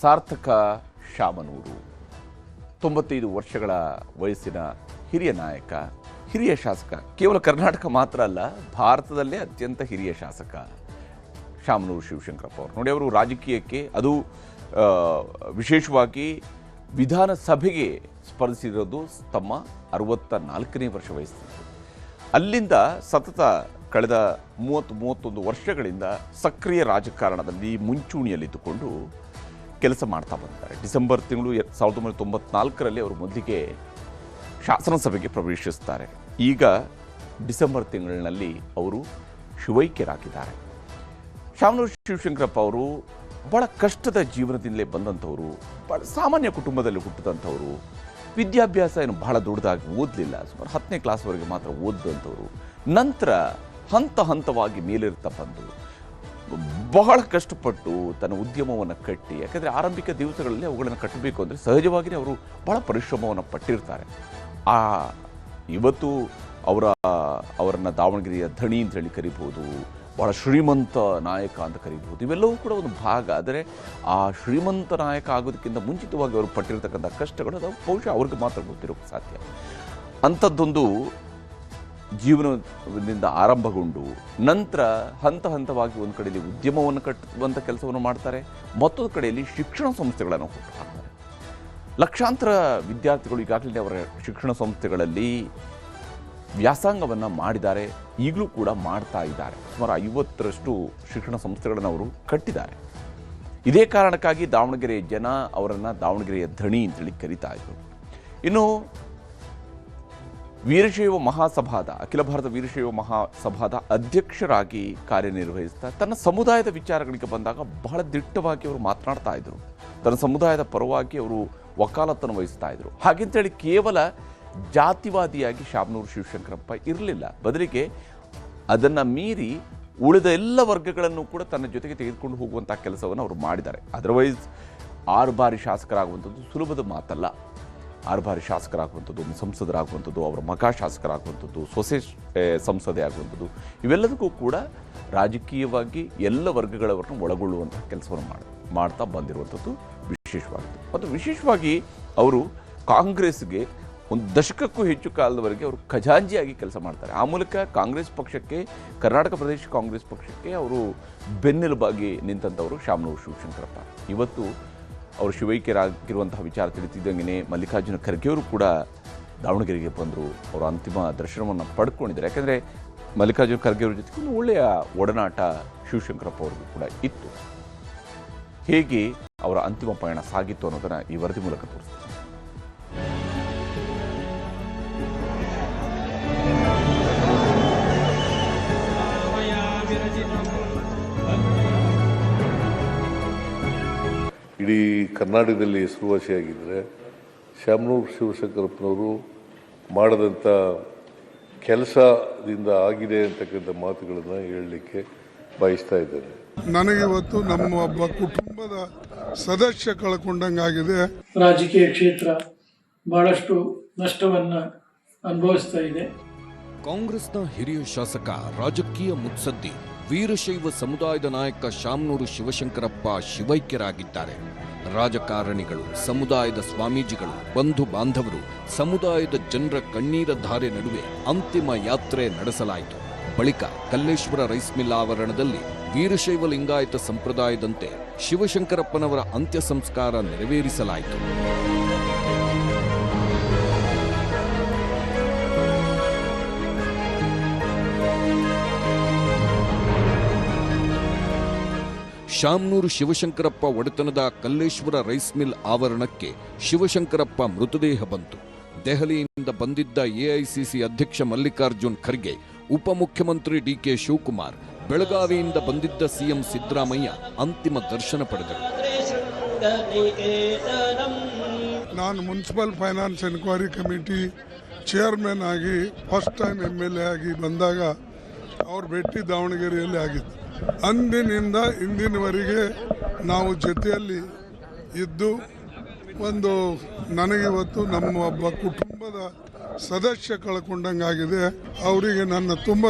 ಸಾರ್ಥಕ ಶಾಮನೂರು. ತೊಂಬತ್ತೈದು ವರ್ಷಗಳ ವಯಸ್ಸಿನ ಹಿರಿಯ ನಾಯಕ, ಹಿರಿಯ ಶಾಸಕ, ಕೇವಲ ಕರ್ನಾಟಕ ಮಾತ್ರ ಅಲ್ಲ, ಭಾರತದಲ್ಲೇ ಅತ್ಯಂತ ಹಿರಿಯ ಶಾಸಕ ಶಾಮನೂರು ಶಿವಶಂಕರಪ್ಪ ಅವರು. ನೋಡಿ ಅವರು ರಾಜಕೀಯಕ್ಕೆ ಅದು ವಿಶೇಷವಾಗಿ ವಿಧಾನಸಭೆಗೆ ಸ್ಪರ್ಧಿಸಿರೋದು ತಮ್ಮ ಅರವತ್ತ ನಾಲ್ಕನೇ ವರ್ಷ ವಯಸ್ಸಿನಲ್ಲಿ ಅಲ್ಲಿಂದ ಸತತ ಕಳೆದ ಮೂವತ್ತು, ಮೂವತ್ತೊಂದು ವರ್ಷಗಳಿಂದ ಸಕ್ರಿಯ ರಾಜಕಾರಣದಲ್ಲಿ ಮುಂಚೂಣಿಯಲ್ಲಿದ್ದುಕೊಂಡು ಕೆಲಸ ಮಾಡ್ತಾ ಬಂದಿದ್ದಾರೆ. ಡಿಸೆಂಬರ್ ತಿಂಗಳು ಎರಡು ಸಾವಿರದ ಒಂಬೈನೂರ ತೊಂಬತ್ನಾಲ್ಕರಲ್ಲಿ ಅವರು ಮೊದಲಿಗೆ ಶಾಸನಸಭೆಗೆ ಪ್ರವೇಶಿಸ್ತಾರೆ. ಈಗ ಡಿಸೆಂಬರ್ ತಿಂಗಳಿನಲ್ಲಿ ಅವರು ಶಿವೈಕ್ಯರಾಗಿದ್ದಾರೆ. ಶಾಮನೂರು ಶಿವಶಂಕರಪ್ಪ ಅವರು ಬಹಳ ಕಷ್ಟದ ಜೀವನದಿಂದಲೇ ಬಂದಂಥವರು, ಬಹಳ ಸಾಮಾನ್ಯ ಕುಟುಂಬದಲ್ಲಿ ಹುಟ್ಟಿದಂಥವರು, ವಿದ್ಯಾಭ್ಯಾಸ ಏನು ಬಹಳ ದೊಡ್ಡದಾಗಿ ಓದಲಿಲ್ಲ, ಸುಮಾರು ಹತ್ತನೇ ಕ್ಲಾಸ್ವರೆಗೆ ಮಾತ್ರ ಓದಿದಂಥವ್ರು, ನಂತರ ಹಂತ ಹಂತವಾಗಿ ಮೇಲಿರ್ತಾ ಬಂದು ಬಹಳ ಕಷ್ಟಪಟ್ಟು ತನ್ನ ಉದ್ಯಮವನ್ನು ಕಟ್ಟಿ, ಯಾಕಂದರೆ ಆರಂಭಿಕ ದಿವಸಗಳಲ್ಲಿ ಅವುಗಳನ್ನು ಕಟ್ಟಬೇಕು ಅಂದರೆ ಸಹಜವಾಗಿಯೇ ಅವರು ಬಹಳ ಪರಿಶ್ರಮವನ್ನು ಪಟ್ಟಿರ್ತಾರೆ. ಆ, ಇವತ್ತು ಅವರ, ಅವರನ್ನು ದಾವಣಗೆರೆಯ ಧಣಿ ಅಂತ ಹೇಳಿ ಕರಿಬಹುದು, ಬಹಳ ಶ್ರೀಮಂತ ನಾಯಕ ಅಂತ ಕರಿಬಹುದು, ಇವೆಲ್ಲವೂ ಕೂಡ ಒಂದು ಭಾಗ. ಆದರೆ ಆ ಶ್ರೀಮಂತ ನಾಯಕ ಆಗೋದಕ್ಕಿಂತ ಮುಂಚಿತವಾಗಿ ಅವರು ಪಟ್ಟಿರ್ತಕ್ಕಂಥ ಕಷ್ಟಗಳು, ಅದು ಬಹುಶಃ ಅವ್ರಿಗೆ ಮಾತ್ರ ಗೊತ್ತಿರೋಕ್ಕೆ ಸಾಧ್ಯ. ಅಂಥದ್ದೊಂದು ಜೀವನದಿಂದ ಆರಂಭಗೊಂಡು ನಂತರ ಹಂತ ಹಂತವಾಗಿ ಒಂದು ಕಡೆಯಲ್ಲಿ ಉದ್ಯಮವನ್ನು ಕಟ್ಟುವಂಥ ಕೆಲಸವನ್ನು ಮಾಡ್ತಾರೆ, ಮತ್ತೊಂದು ಕಡೆಯಲ್ಲಿ ಶಿಕ್ಷಣ ಸಂಸ್ಥೆಗಳನ್ನು ಹುಟ್ಟು ಹಾಕ್ತಾರೆ ಲಕ್ಷಾಂತರ ವಿದ್ಯಾರ್ಥಿಗಳು ಈಗಾಗಲೇ ಅವರ ಶಿಕ್ಷಣ ಸಂಸ್ಥೆಗಳಲ್ಲಿ ವ್ಯಾಸಂಗವನ್ನು ಮಾಡಿದ್ದಾರೆ, ಈಗಲೂ ಕೂಡ ಮಾಡ್ತಾ ಇದ್ದಾರೆ. ಸುಮಾರು ಐವತ್ತರಷ್ಟು ಶಿಕ್ಷಣ ಸಂಸ್ಥೆಗಳನ್ನು ಅವರು ಕಟ್ಟಿದ್ದಾರೆ. ಇದೇ ಕಾರಣಕ್ಕಾಗಿ ದಾವಣಗೆರೆಯ ಜನ ಅವರನ್ನು ದಾವಣಗೆರೆಯ ಧಣಿ ಅಂತೇಳಿ ಕರೀತಾ ಇದ್ದರು ಇನ್ನು ವೀರಶೈವ ಮಹಾಸಭಾದ, ಅಖಿಲ ಭಾರತ ವೀರಶೈವ ಮಹಾಸಭಾದ ಅಧ್ಯಕ್ಷರಾಗಿ ಕಾರ್ಯನಿರ್ವಹಿಸ್ತಾ, ತನ್ನ ಸಮುದಾಯದ ವಿಚಾರಗಳಿಗೆ ಬಂದಾಗ ಬಹಳ ದಿಟ್ಟವಾಗಿ ಅವರು ಮಾತನಾಡ್ತಾ ಇದ್ರು. ತನ್ನ ಸಮುದಾಯದ ಪರವಾಗಿ ಅವರು ವಕಾಲತ್ತನ್ನು ವಹಿಸ್ತಾ ಇದ್ರು. ಹಾಗೆಂತೇಳಿ ಕೇವಲ ಜಾತಿವಾದಿಯಾಗಿ ಶಾಮನೂರು ಶಿವಶಂಕರಪ್ಪ ಇರಲಿಲ್ಲ. ಬದಲಿಗೆ ಅದನ್ನು ಮೀರಿ ಉಳಿದ ಎಲ್ಲ ವರ್ಗಗಳನ್ನು ಕೂಡ ತನ್ನ ಜೊತೆಗೆ ತೆಗೆದುಕೊಂಡು ಹೋಗುವಂಥ ಕೆಲಸವನ್ನು ಅವರು ಮಾಡಿದ್ದಾರೆ. ಅದರ್ವೈಸ್ ಆರು ಬಾರಿ ಶಾಸಕರಾಗುವಂಥದ್ದು ಸುಲಭದ ಮಾತಲ್ಲ. ಆರು ಬಾರಿ ಶಾಸಕರಾಗುವಂಥದ್ದು, ಸಂಸದರಾಗುವಂಥದ್ದು, ಅವರ ಮಗ ಶಾಸಕರಾಗುವಂಥದ್ದು, ಸೊಸೆ ಸಂಸದೆ ಆಗುವಂಥದ್ದು, ಇವೆಲ್ಲದಕ್ಕೂ ಕೂಡ ರಾಜಕೀಯವಾಗಿ ಎಲ್ಲ ವರ್ಗಗಳವರನ್ನು ಒಳಗೊಳ್ಳುವಂಥ ಕೆಲಸವನ್ನು ಮಾಡಿ, ಮಾಡ್ತಾ ಬಂದಿರುವಂಥದ್ದು ವಿಶೇಷವಾಗಿದೆ. ಮತ್ತು ವಿಶೇಷವಾಗಿ ಅವರು ಕಾಂಗ್ರೆಸ್ಗೆ ಒಂದು ದಶಕಕ್ಕೂ ಹೆಚ್ಚು ಕಾಲದವರೆಗೆ ಅವರು ಖಜಾಂಜಿಯಾಗಿ ಕೆಲಸ ಮಾಡ್ತಾರೆ. ಆ ಮೂಲಕ ಕಾಂಗ್ರೆಸ್ ಪಕ್ಷಕ್ಕೆ, ಕರ್ನಾಟಕ ಪ್ರದೇಶ ಕಾಂಗ್ರೆಸ್ ಪಕ್ಷಕ್ಕೆ ಅವರು ಬೆನ್ನೆಲುಬಾಗಿ ನಿಂತಂಥವರು ಶಾಮನೂರು ಶಿವಶಂಕರಪ್ಪ. ಇವತ್ತು ಅವರು ಶಿವೈಕ್ಯರಾಗಿರುವಂತಹ ವಿಚಾರ ತಿಳಿತಿದ್ದಂಗೆ ಮಲ್ಲಿಕಾರ್ಜುನ ಖರ್ಗೆಯವರು ಕೂಡ ದಾವಣಗೆರೆಗೆ ಬಂದರು. ಅವರ ಅಂತಿಮ ದರ್ಶನವನ್ನು ಪಡ್ಕೊಂಡಿದ್ದಾರೆ. ಯಾಕೆಂದರೆ ಮಲ್ಲಿಕಾರ್ಜುನ ಖರ್ಗೆ ಅವ್ರ ಜೊತೆಗೆ ಒಂದು ಒಳ್ಳೆಯ ಒಡನಾಟ ಶಿವಶಂಕರಪ್ಪ ಅವ್ರಿಗೂ ಕೂಡ ಇತ್ತು. ಹೇಗೆ ಅವರ ಅಂತಿಮ ಪಯಣ ಸಾಗಿತ್ತು ಅನ್ನೋದನ್ನು ಈ ವರದಿ ಮೂಲಕ ತೋರಿಸ್ತಾರೆ ಇಡೀ ಕರ್ನಾಟಕದಲ್ಲಿ ಹೆಸರುವಾಸಿಯಾಗಿದ್ದರೆ ಶಾಮನೂರು ಶಿವಶಂಕರಪ್ಪನವರು ಮಾಡಿದಂಥ ಕೆಲಸದಿಂದ ಆಗಿದೆ ಅಂತಕ್ಕಂಥ ಮಾತುಗಳನ್ನು ಹೇಳಲಿಕ್ಕೆ ಬಯಸ್ತಾ ಇದ್ದೇನೆ. ನನಗಿವತ್ತು ನಮ್ಮ ಒಬ್ಬ ಕುಟುಂಬದ ಸದಸ್ಯ ಕಳ್ಕೊಂಡಂಗಾಗಿದೆ ರಾಜಕೀಯ ಕ್ಷೇತ್ರ ಬಹಳಷ್ಟು ನಷ್ಟವನ್ನು ಅನುಭವಿಸ್ತಾ ಇದೆ. ಕಾಂಗ್ರೆಸ್ನ ಹಿರಿಯ ಶಾಸಕ ರಾಜಕೀಯ ಮುತ್ಸದ್ದಿ ವೀರಶೈವ ಸಮುದಾಯದ ನಾಯಕ ಶಾಮನೂರು ಶಿವಶಂಕರಪ್ಪ ಶಿವೈಕ್ಯರಾಗಿದ್ದಾರೆ. ರಾಜಕಾರಣಿಗಳು, ಸಮುದಾಯದ ಸ್ವಾಮೀಜಿಗಳು, ಬಂಧು ಬಾಂಧವರು, ಸಮುದಾಯದ ಜನರ ಕಣ್ಣೀರ ಧಾರೆ ನಡುವೆ ಅಂತಿಮ ಯಾತ್ರೆ ನಡೆಸಲಾಯಿತು. ಬಳಿಕ ಕಲ್ಲೇಶ್ವರ ರೈಸ್ ಮಿಲ್ ಆವರಣದಲ್ಲಿ ವೀರಶೈವ ಲಿಂಗಾಯತ ಸಂಪ್ರದಾಯದಂತೆ ಶಿವಶಂಕರಪ್ಪನವರ ಅಂತ್ಯ ಸಂಸ್ಕಾರ ನೆರವೇರಿಸಲಾಯಿತು. ಶಾಮನೂರು ಶಿವಶಂಕರಪ್ಪ ಒಡೆತನದ ಕಲ್ಲೇಶ್ವರ ರೈಸ್ ಮಿಲ್ ಆವರಣಕ್ಕೆ ಶಿವಶಂಕರಪ್ಪ ಮೃತದೇಹ ಬಂತು. ದೆಹಲಿಯಿಂದ ಬಂದಿದ್ದ ಎಐಸಿಸಿ ಅಧ್ಯಕ್ಷ ಮಲ್ಲಿಕಾರ್ಜುನ್ ಖರ್ಗೆ, ಉಪಮುಖ್ಯಮಂತ್ರಿ ಡಿಕೆ ಶಿವಕುಮಾರ್, ಬೆಳಗಾವಿಯಿಂದ ಬಂದಿದ್ದ ಸಿಎಂ ಸಿದ್ದರಾಮಯ್ಯ ಅಂತಿಮ ದರ್ಶನ ಪಡೆದರು. ನಾನು municipal finance enquiry committee chairman ಆಗಿ, first time M L A ಆಗಿ ಬಂದಾಗ ಅವ್ರು ಭೇಟಿ ದಾವಣಗೆರೆಯಲ್ಲಿ ಆಗಿತ್ತು ಅಂದಿನಿಂದ ಇಂದಿನವರೆಗೆ ನಾವು ಜೊತೆಯಲ್ಲಿ ಇದ್ದು ಒಂದು ನನಗಿವತ್ತು ನಮ್ಮ ಒಬ್ಬ ಕುಟುಂಬದ ಸದಸ್ಯ ಕಳ್ಕೊಂಡಂಗಾಗಿದೆ. ಅವರಿಗೆ ನನ್ನ ತುಂಬ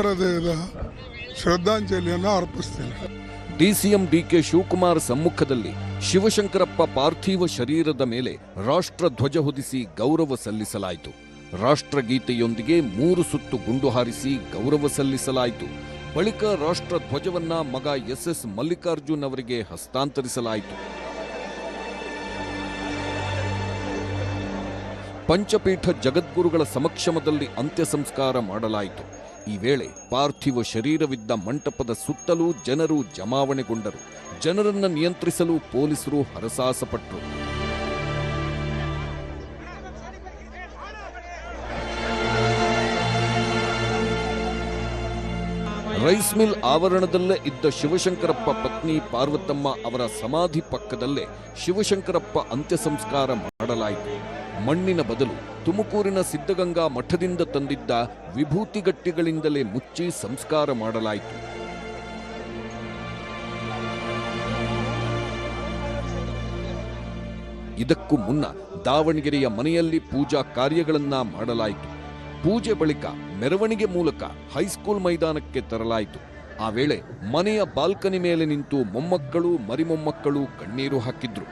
ಶ್ರದ್ಧಾಂಜಲಿಯನ್ನು ಅರ್ಪಿಸ್ತೇನೆ. ಡಿಸಿಎಂ ಡಿಕೆ ಶಿವಕುಮಾರ್ ಸಮ್ಮುಖದಲ್ಲಿ ಶಿವಶಂಕರಪ್ಪ ಪಾರ್ಥಿವ ಶರೀರದ ಮೇಲೆ ರಾಷ್ಟ್ರ ಧ್ವಜ ಹೊದಿಸಿ ಗೌರವ ಸಲ್ಲಿಸಲಾಯಿತು. ರಾಷ್ಟ್ರಗೀತೆಯೊಂದಿಗೆ ಮೂರು ಸುತ್ತು ಗುಂಡು ಹಾರಿಸಿ ಗೌರವ ಸಲ್ಲಿಸಲಾಯಿತು. ಬಳಿಕ ರಾಷ್ಟ್ರಧ್ವಜವನ್ನ ಮಗ ಎಸ್ ಮಲ್ಲಿಕಾರ್ಜುನ್ ಅವರಿಗೆ ಹಸ್ತಾಂತರಿಸಲಾಯಿತು. ಪಂಚಪೀಠ ಜಗದ್ಗುರುಗಳ ಸಮಕ್ಷಮದಲ್ಲಿ ಅಂತ್ಯ ಸಂಸ್ಕಾರ ಮಾಡಲಾಯಿತು. ಈ ವೇಳೆ ಪಾರ್ಥಿವ ಶರೀರವಿದ್ದ ಮಂಟಪದ ಸುತ್ತಲೂ ಜನರು ಜಮಾವಣೆಗೊಂಡರು. ಜನರನ್ನು ನಿಯಂತ್ರಿಸಲು ಪೊಲೀಸರು ಹರಸಾಹಸಪಟ್ಟರು ರೈಸ್ ಮಿಲ್ ಆವರಣದಲ್ಲೇ ಇದ್ದ ಶಿವಶಂಕರಪ್ಪ ಪತ್ನಿ ಪಾರ್ವತಮ್ಮ ಅವರ ಸಮಾಧಿ ಪಕ್ಕದಲ್ಲೇ ಶಿವಶಂಕರಪ್ಪ ಅಂತ್ಯ ಸಂಸ್ಕಾರ ಮಾಡಲಾಯಿತು. ಮಣ್ಣಿನ ಬದಲು ತುಮಕೂರಿನ ಸಿದ್ಧಗಂಗಾ ಮಠದಿಂದ ತಂದಿದ್ದ ವಿಭೂತಿಗಟ್ಟಿಗಳಿಂದಲೇ ಮುಚ್ಚಿ ಸಂಸ್ಕಾರ ಮಾಡಲಾಯಿತು. ಇದಕ್ಕೂ ಮುನ್ನ ದಾವಣಗೆರೆಯ ಮನೆಯಲ್ಲಿ ಪೂಜಾ ಕಾರ್ಯಗಳನ್ನ ಮಾಡಲಾಯಿತು. ಪೂಜೆ ಬಳಿಕ ಮೆರವಣಿಗೆ ಮೂಲಕ ಹೈಸ್ಕೂಲ್ ಮೈದಾನಕ್ಕೆ ತರಲಾಯಿತು ಆ ವೇಳೆ ಮನೆಯ ಬಾಲ್ಕನಿ ಮೇಲೆ ನಿಂತು ಮೊಮ್ಮಕ್ಕಳು, ಮರಿಮೊಮ್ಮಕ್ಕಳು ಕಣ್ಣೀರು ಹಾಕಿದ್ರು.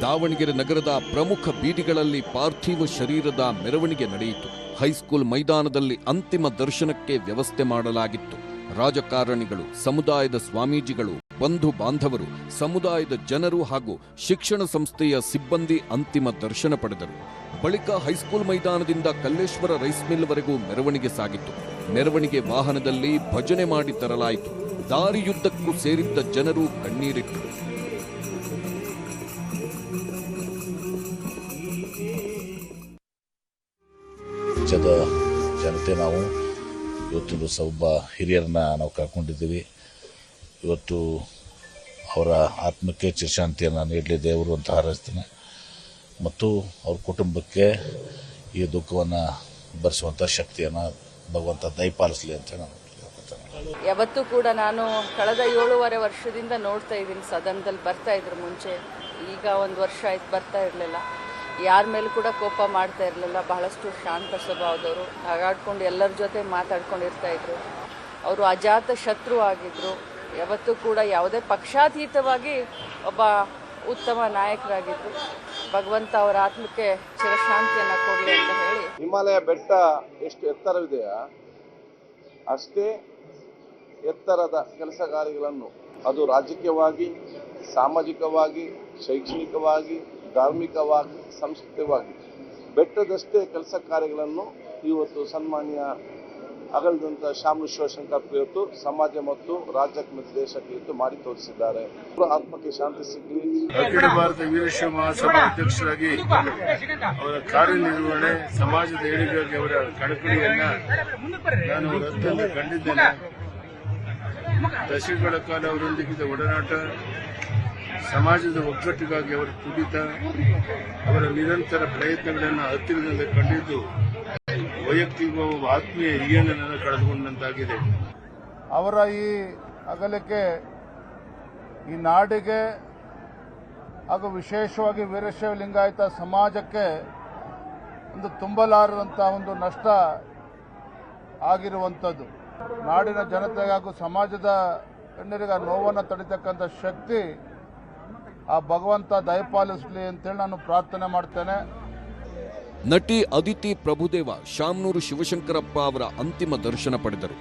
ದಾವಣಗೆರೆ ನಗರದ ಪ್ರಮುಖ ಬೀದಿಗಳಲ್ಲಿ ಪಾರ್ಥಿವ ಶರೀರದ ಮೆರವಣಿಗೆ ನಡೆಯಿತು. ಹೈಸ್ಕೂಲ್ ಮೈದಾನದಲ್ಲಿ ಅಂತಿಮ ದರ್ಶನಕ್ಕೆ ವ್ಯವಸ್ಥೆ ಮಾಡಲಾಗಿತ್ತು. ರಾಜಕಾರಣಿಗಳು, ಸಮುದಾಯದ ಸ್ವಾಮೀಜಿಗಳು, ಬಂಧು ಬಾಂಧವರು, ಸಮುದಾಯದ ಜನರು ಹಾಗೂ ಶಿಕ್ಷಣ ಸಂಸ್ಥೆಯ ಸಿಬ್ಬಂದಿ ಅಂತಿಮ ದರ್ಶನ ಪಡೆದರು. ಬಳಿಕ ಹೈಸ್ಕೂಲ್ ಮೈದಾನದಿಂದ ಕಲ್ಲೇಶ್ವರ ರೈಸ್ ಮಿಲ್ವರೆಗೂ ಮೆರವಣಿಗೆ ಸಾಗಿತ್ತು. ಮೆರವಣಿಗೆ ವಾಹನದಲ್ಲಿ ಭಜನೆ ಮಾಡಿ ತರಲಾಯಿತು. ದಾರಿಯುದ್ದಕ್ಕೂ ಸೇರಿದ್ದ ಜನರು ಕಣ್ಣೀರಿಟ್ಟರು ಜನತೆ ನಾವು ಇವತ್ತು ದಿವಸ ಹಿರಿಯರನ್ನ ನಾವು ಕರ್ಕೊಂಡಿದ್ದೀವಿ. ಇವತ್ತು ಅವರ ಆತ್ಮಕ್ಕೆ ಚಿರಶಾಂತಿಯನ್ನು ನೀಡಲಿ ದೇವರು ಅಂತ ಹಾರೈಸ್ತೇನೆ. ಮತ್ತು ಅವ್ರ ಕುಟುಂಬಕ್ಕೆ ಈ ದುಃಖವನ್ನು ಭರಿಸುವಂಥ ಶಕ್ತಿಯನ್ನು ಭಗವಂತ ದಯಪಾಲಿಸಲಿ ಅಂತ ನಾನು ಯಾವತ್ತೂ ಕೂಡ ನಾನು ಕಳೆದ ಏಳೂವರೆ ವರ್ಷದಿಂದ ನೋಡ್ತಾ ಇದ್ದೀನಿ, ಸದನದಲ್ಲಿ ಬರ್ತಾ ಇದ್ರು ಮುಂಚೆ. ಈಗ ಒಂದು ವರ್ಷ ಆಯ್ತು ಬರ್ತಾ ಇರಲಿಲ್ಲ. ಯಾರ ಮೇಲೂ ಕೂಡ ಕೋಪ ಮಾಡ್ತಾ ಇರಲಿಲ್ಲ. ಬಹಳಷ್ಟು ಶಾಂತ ಸ್ವಭಾವದವರು ಹಾಗಾಡ್ಕೊಂಡು ಎಲ್ಲರ ಜೊತೆ ಮಾತಾಡ್ಕೊಂಡಿರ್ತಾ ಇದ್ರು. ಅವರು ಅಜಾತ ಶತ್ರು ಆಗಿದ್ರು. ಯಾವತ್ತೂ ಕೂಡ ಯಾವುದೇ ಪಕ್ಷಾತೀತವಾಗಿ ಒಬ್ಬ ಉತ್ತಮ ನಾಯಕರಾಗಿದ್ದರು ಭಗವಂತ ಅವರ ಆತ್ಮಕ್ಕೆ ಚಿರಶಾಂತಿಯನ್ನು ಕೊಡಲಿ ಅಂತ ಹೇಳಿ. ಹಿಮಾಲಯ ಬೆಟ್ಟ ಎಷ್ಟು ಎತ್ತರವಿದೆಯಾ? ಅಷ್ಟೇ ಎತ್ತರದ ಕೆಲಸ ಕಾರ್ಯಗಳನ್ನು ಅದು ರಾಜಕೀಯವಾಗಿ, ಸಾಮಾಜಿಕವಾಗಿ, ಶೈಕ್ಷಣಿಕವಾಗಿ, ಧಾರ್ಮಿಕವಾಗಿ, ಸಾಂಸ್ಕೃತಿಕವಾಗಿ. ಬೆಟ್ಟದಷ್ಟೇ ಕೆಲಸ ಕಾರ್ಯಗಳನ್ನು ಇವತ್ತು ಸನ್ಮಾನ್ಯ ಅಗಲದಂತ ವಿಶ್ವಶಂಕರ್ ಶಂಕರ್ ಸಮಾಜ ಮತ್ತು ರಾಜ್ಯಕ್ಕೆ ಮತ್ತು ದೇಶಕ್ಕೆ ಇವತ್ತು ಮಾಡಿ ತೋರಿಸಿದ್ದಾರೆ. ಆತ್ಮಕ್ಕೆ ಶಾಂತಿ ಸಿಗಲಿ. ಅಖಿಲ ಭಾರತ ವೀರಶೈವ ಮಹಾಸಭಾ ಅಧ್ಯಕ್ಷರಾಗಿ ಅವರ ಕಾರ್ಯನಿರ್ವಹಣೆ, ಸಮಾಜದ ಏಳಿಗೆಗಾಗಿ ಅವರ ಕಳಕಳಿಯನ್ನ ನಾನು ಅತ್ಯಂತ ಕಂಡಿದ್ದೇನೆ. ದಶಕಗಳ ಕಾಲ ಅವರೊಂದಿಗಿದ್ದ ಒಡನಾಟ, ಸಮಾಜದ ಒಗ್ಗಟ್ಟಿಗಾಗಿ ಅವರ ತುಡಿತ ಅವರ ನಿರಂತರ ಪ್ರಯತ್ನಗಳನ್ನು ಹತ್ತಿರದಿಂದ ಕಂಡಿದ್ದು ವೈಯಕ್ತಿಕ ಆತ್ಮೀಯ ಹಿರಿಯಣ್ಣನನ್ನು ಕಳೆದುಕೊಂಡಂತಾಗಿದೆ. ಅವರ ಈ ಅಗಲಿಕೆ ಈ ನಾಡಿಗೆ ಹಾಗೂ ವಿಶೇಷವಾಗಿ ವೀರಶೈವ ಲಿಂಗಾಯತ ಸಮಾಜಕ್ಕೆ ಒಂದು ತುಂಬಲಾರದಂಥ ಒಂದು ನಷ್ಟ ಆಗಿರುವಂಥದ್ದು ನಾಡಿನ ಜನತೆಗೆ ಹಾಗೂ ಸಮಾಜದ ಗಣ್ಯರಿಗೆ ಆ ನೋವನ್ನು ತಡಿತಕ್ಕಂಥ ಶಕ್ತಿ ಆ ಭಗವಂತ ದಯಪಾಲಿಸಲಿ ಅಂತೇಳಿ ನಾನು ಪ್ರಾರ್ಥನೆ ಮಾಡ್ತೇನೆ. ನಟಿ ಅದಿತಿ ಪ್ರಭುದೇವ ಶಾಮನೂರು ಶಿವಶಂಕರಪ್ಪ ಅವರ ಅಂತಿಮ ದರ್ಶನ ಪಡೆದರು.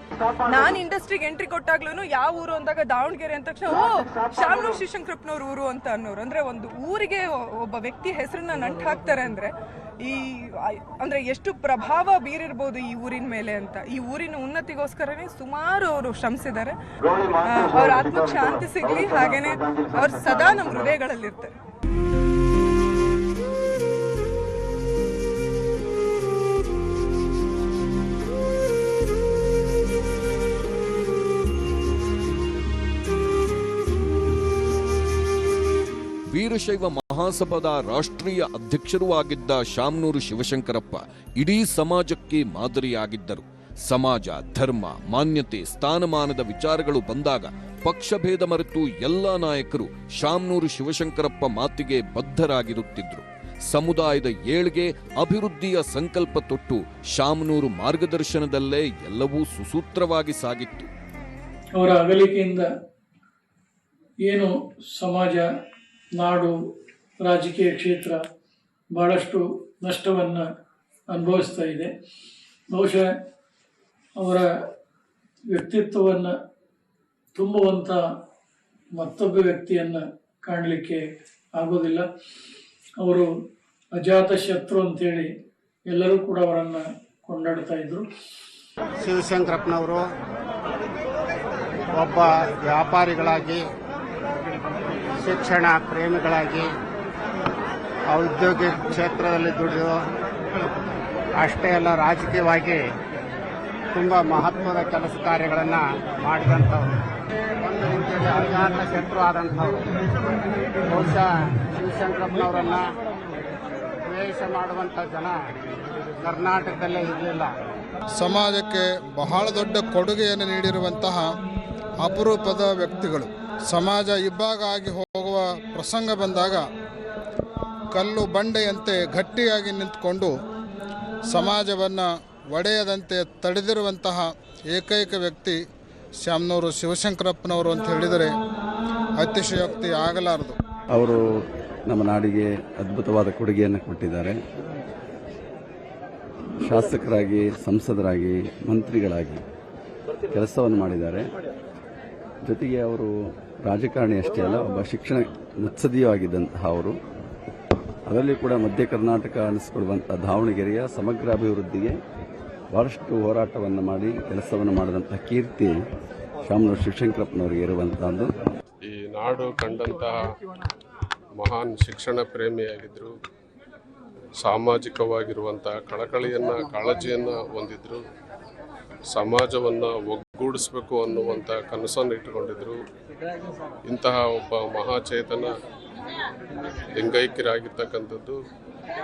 ನಾನು ಇಂಡಸ್ಟ್ರಿಗೆ ಎಂಟ್ರಿ ಕೊಟ್ಟಾಗ್ಲೂ ಯಾವ ಊರು ಅಂದಾಗ ದಾವಣಗೆರೆ ಅಂದ ತಕ್ಷಣ, ಓ, ಶಾಮನೂರು ಶಿವಶಂಕರಪ್ಪನವ್ರ ಊರು ಅಂತ ಅನ್ನೋರು. ಅಂದ್ರೆ ಒಂದು ಊರಿಗೆ ಒಬ್ಬ ವ್ಯಕ್ತಿ ಹೆಸರನ್ನ ನಂಟು ಹಾಕ್ತಾರೆ ಅಂದ್ರೆ ಈ ಅಂದ್ರೆ ಎಷ್ಟು ಪ್ರಭಾವ ಬೀರಿರ್ಬೋದು ಈ ಊರಿನ ಮೇಲೆ ಅಂತ. ಈ ಊರಿನ ಉನ್ನತಿಗೋಸ್ಕರನೇ ಸುಮಾರು ಅವರು ಶ್ರಮಿಸಿದ್ದಾರೆ. ಅವ್ರ ಆತ್ಮಕ್ಕೆ ಶಾಂತಿ ಸಿಗ್ಲಿ, ಹಾಗೇನೆ ಅವ್ರು ಸದಾ ನಮ್ಮ ಹೃದಯಗಳಲ್ಲಿರ್ತಾರೆ. ವೀರಶೈವ ಮಹಾಸಭಾದ ರಾಷ್ಟ್ರೀಯ ಅಧ್ಯಕ್ಷರೂ ಆಗಿದ್ದ ಶಾಮನೂರು ಶಿವಶಂಕರಪ್ಪ ಇಡೀ ಸಮಾಜಕ್ಕೆ ಮಾದರಿಯಾಗಿದ್ದರು. ಸಮಾಜ, ಧರ್ಮ, ಮಾನ್ಯತೆ, ಸ್ಥಾನಮಾನದ ವಿಚಾರಗಳು ಬಂದಾಗ ಪಕ್ಷಭೇದ ಮರೆತು ಎಲ್ಲ ನಾಯಕರು ಶಾಮನೂರು ಶಿವಶಂಕರಪ್ಪ ಮಾತಿಗೆ ಬದ್ಧರಾಗಿರುತ್ತಿದ್ರು. ಸಮುದಾಯದ ಏಳ್ಗೆ ಅಭಿವೃದ್ಧಿಯ ಸಂಕಲ್ಪ ತೊಟ್ಟು ಶಾಮನೂರು ಮಾರ್ಗದರ್ಶನದಲ್ಲೇ ಎಲ್ಲವೂ ಸುಸೂತ್ರವಾಗಿ ಸಾಗಿತ್ತು. ಅವರ ಅಗಲಿಕೆಯಿಂದ ಏನು ಸಮಾಜ ನಾಡು, ರಾಜಕೀಯ ಕ್ಷೇತ್ರ ಭಾಳಷ್ಟು ನಷ್ಟವನ್ನು ಅನುಭವಿಸ್ತಾ ಇದೆ. ಬಹುಶಃ ಅವರ ವ್ಯಕ್ತಿತ್ವವನ್ನು ತುಂಬುವಂಥ ಮತ್ತೊಬ್ಬ ವ್ಯಕ್ತಿಯನ್ನು ಕಾಣಲಿಕ್ಕೆ ಆಗೋದಿಲ್ಲ. ಅವರು ಅಜಾತ ಶತ್ರು ಅಂತೇಳಿ ಎಲ್ಲರೂ ಕೂಡ ಅವರನ್ನು ಕೊಂಡಾಡ್ತಾ ಇದ್ರು. ಶಿವಶಂಕರಪ್ಪನವರು ಒಬ್ಬ ವ್ಯಾಪಾರಿಗಳಾಗಿ ಶಿಕ್ಷಣ ಪ್ರೇಮಿಗಳಾಗಿ ಔದ್ಯೋಗಿಕ ಕ್ಷೇತ್ರದಲ್ಲಿ ದುಡಿದು ಅಷ್ಟೇ ಅಲ್ಲ ರಾಜಕೀಯವಾಗಿ ತುಂಬ ಮಹತ್ವದ ಕೆಲಸ ಕಾರ್ಯಗಳನ್ನು ಮಾಡಿದಂಥವ್ರು. ಒಂದು ರೀತಿಯಲ್ಲಿ ಅಜಾತ ಶತ್ರು ಆದಂಥವ್ರು. ಬಹುಶಃ ಶಿವಶಂಕರಪ್ಪನವರನ್ನು ದ್ವೇಷ ಮಾಡುವಂಥ ಜನ ಕರ್ನಾಟಕದಲ್ಲೇ ಇರಲಿಲ್ಲ. ಸಮಾಜಕ್ಕೆ ಬಹಳ ದೊಡ್ಡ ಕೊಡುಗೆಯನ್ನು ನೀಡಿರುವಂತಹ ಅಪರೂಪದ ವ್ಯಕ್ತಿಗಳು. ಸಮಾಜ ಇಬ್ಬಾಗ ಆಗಿ ಹೋಗುವ ಪ್ರಸಂಗ ಬಂದಾಗ ಕಲ್ಲು ಬಂಡೆಯಂತೆ ಗಟ್ಟಿಯಾಗಿ ನಿಂತುಕೊಂಡು ಸಮಾಜವನ್ನು ಒಡೆಯದಂತೆ ತಡೆದಿರುವಂತಹ ಏಕೈಕ ವ್ಯಕ್ತಿ ಶ್ಯಾಮ್ನವರು ಶಿವಶಂಕರಪ್ಪನವರು ಅಂತ ಹೇಳಿದರೆ ಅತಿಶಯೋಕ್ತಿ ಆಗಲಾರದು. ಅವರು ನಮ್ಮ ನಾಡಿಗೆ ಅದ್ಭುತವಾದ ಕೊಡುಗೆಯನ್ನು ಕೊಟ್ಟಿದ್ದಾರೆ. ಶಾಸಕರಾಗಿ, ಸಂಸದರಾಗಿ, ಮಂತ್ರಿಗಳಾಗಿ ಕೆಲಸವನ್ನು ಮಾಡಿದ್ದಾರೆ. ಜೊತೆಗೆ ಅವರು ರಾಜಕಾರಣಿ ಅಷ್ಟೇ ಅಲ್ಲ, ಒಬ್ಬ ಶಿಕ್ಷಣ ಮುತ್ಸದಿಯಾಗಿದ್ದಂತಹ ಅವರು. ಅದರಲ್ಲಿ ಕೂಡ ಮಧ್ಯ ಕರ್ನಾಟಕ ಅನಿಸಿಕೊಳ್ಳುವಂಥ ದಾವಣಗೆರೆಯ ಸಮಗ್ರ ಅಭಿವೃದ್ಧಿಗೆ ಬಹಳಷ್ಟು ಹೋರಾಟವನ್ನು ಮಾಡಿ, ಕೆಲಸವನ್ನು ಮಾಡಿದಂಥ ಕೀರ್ತಿ ಶಾಮನೂರು ಶಿವಶಂಕರಪ್ಪನವರಿಗೆ ಇರುವಂತಹದ್ದು. ಈ ನಾಡು ಕಂಡಂತಹ ಮಹಾನ್ ಶಿಕ್ಷಣ ಪ್ರೇಮಿಯಾಗಿದ್ದರು ಸಾಮಾಜಿಕವಾಗಿರುವಂತಹ ಕಳಕಳಿಯನ್ನು, ಕಾಳಜಿಯನ್ನು ಹೊಂದಿದ್ರು. ಸಮಾಜವನ್ನು ಒಗ್ಗೂಡಿಸಬೇಕು ಅನ್ನುವಂಥ ಕನಸನ್ನು ಇಟ್ಟುಕೊಂಡಿದ್ದರು ಇಂತಹ ಒಬ್ಬ ಮಹಾಚೇತನ ಲಿಂಗೈಕ್ಯರಾಗಿರ್ತಕ್ಕಂಥದ್ದು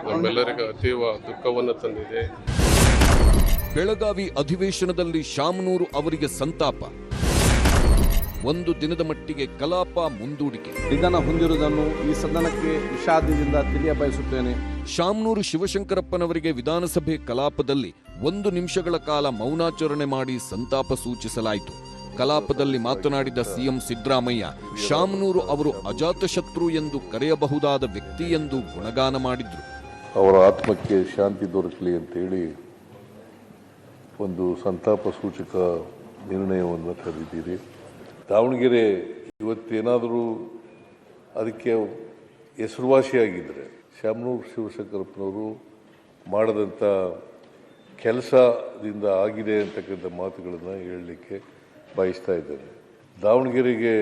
ನಮ್ಮೆಲ್ಲರಿಗೂ ಅತೀವ ದುಃಖವನ್ನು ತಂದಿದೆ. ಬೆಳಗಾವಿ ಅಧಿವೇಶನದಲ್ಲಿ ಶಾಮನೂರು ಅವರಿಗೆ ಸಂತಾಪ. ಒಂದು ದಿನದ ಮಟ್ಟಿಗೆ ಕಲಾಪ ಮುಂದೂಡಿಕೆ. ನಿಧನ ಹೊಂದಿರುವುದನ್ನು ಈ ಸದನಕ್ಕೆ ವಿಷಾದದಿಂದ ತಿಳಿಯಬಯಸುತ್ತೇನೆ. ಶಾಮನೂರು ಶಿವಶಂಕರಪ್ಪನವರಿಗೆ ವಿಧಾನಸಭೆ ಕಲಾಪದಲ್ಲಿ ಒಂದು ನಿಮಿಷಗಳ ಕಾಲ ಮೌನಾಚರಣೆ ಮಾಡಿ ಸಂತಾಪ ಸೂಚಿಸಲಾಯಿತು. ಕಲಾಪದಲ್ಲಿ ಮಾತನಾಡಿದ ಸಿಎಂ ಸಿದ್ದರಾಮಯ್ಯ, ಶಾಮನೂರು ಅವರು ಅಜಾತಶತ್ರು ಎಂದು ಕರೆಯಬಹುದಾದ ವ್ಯಕ್ತಿ ಎಂದು ಗುಣಗಾನ ಮಾಡಿದ್ರು. ಅವರ ಆತ್ಮಕ್ಕೆ ಶಾಂತಿ ದೊರಕಲಿ ಅಂತೇಳಿ ಒಂದು ಸಂತಾಪ ಸೂಚಕ ನಿರ್ಣಯವನ್ನು ಕರೆದಿದ್ದೀರಿ. ದಾವಣಗೆರೆ ಇವತ್ತೇನಾದರೂ ಅದಕ್ಕೆ ಹೆಸರುವಾಸಿಯಾಗಿದ್ದರೆ, ಶಾಮನೂರು ಶಿವಶಂಕರಪ್ಪನವರು ಮಾಡದಂಥ ಕೆಲಸದಿಂದ ಆಗಿದೆ ಅಂತಕ್ಕಂಥ ಮಾತುಗಳನ್ನು ಹೇಳಲಿಕ್ಕೆ ಬಯಸ್ತಾ ಇದ್ದೇನೆ. ದಾವಣಗೆರೆಗೆ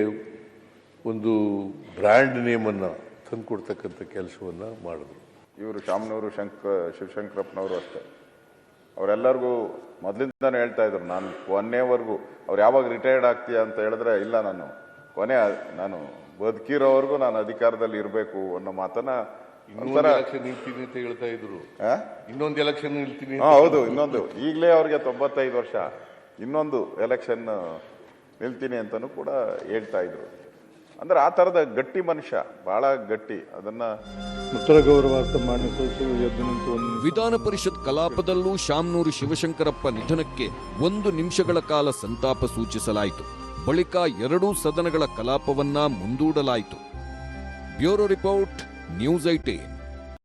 ಒಂದು ಬ್ರ್ಯಾಂಡ್ ನೇಮನ್ನು ತಂದುಕೊಡ್ತಕ್ಕಂಥ ಕೆಲಸವನ್ನು ಮಾಡಿದ್ರು. ಇವರು ಶಾಮನೂರು ಶಂಕ, ಶಿವಶಂಕರಪ್ಪನವರು ಅಷ್ಟೇ. ಅವರೆಲ್ಲರಿಗೂ ಮೊದಲಿಂದಾನು ಹೇಳ್ತಾ ಇದ್ರು, ನಾನು ಕೊನೆವರೆಗೂ ಅವ್ರು ಯಾವಾಗ ರಿಟೈರ್ಡ್ ಆಗ್ತೀಯ ಅಂತ ಹೇಳಿದ್ರೆ ಇಲ್ಲ ನಾನು. ಕೊನೆ, ನಾನು ಬದುಕಿರೋವರೆಗೂ ನಾನು ಅಧಿಕಾರದಲ್ಲಿ ಇರಬೇಕು ಅನ್ನೋ ಮಾತನ್ನ ಇನ್ನೊಂದು ಎಲೆಕ್ಷನ್ ನಿಲ್ತೀನಿ ಅಂತ ಹೇಳ್ತಾ ಇದ್ರು. ಆ? ಇನ್ನೊಂದು ಎಲೆಕ್ಷನ್ ನಿಲ್ತೀನಿ ಹೌದು ಇನ್ನೊಂದು. ಈಗಲೇ ಅವ್ರಿಗೆ ತೊಂಬತ್ತೈದು ವರ್ಷ. ಇನ್ನೊಂದು ಎಲೆಕ್ಷನ್ ನಿಲ್ತೀನಿ ಅಂತಲೂ ಕೂಡ ಹೇಳ್ತಾ ಇದ್ರು. ಅಂದ್ರೆ ಆ ಥರದ ಗಟ್ಟಿ ಮನುಷ್ಯ ಬಹಳ ಗಟ್ಟಿ. ಅದನ್ನ ಉತ್ತರ ಗೌರವಾರ್ಥ ವಿಧಾನ ಪರಿಷತ್ ಕಲಾಪದಲ್ಲೂ ಶಾಮನೂರು ಶಿವಶಂಕರಪ್ಪ ನಿಧನಕ್ಕೆ ಒಂದು ನಿಮಿಷಗಳ ಕಾಲ ಸಂತಾಪ ಸೂಚಿಸಲಾಯಿತು. ಬಳಿಕ ಎರಡೂ ಸದನಗಳ ಕಲಾಪವನ್ನ ಮುಂದೂಡಲಾಯಿತು. Bureau report news eighteen.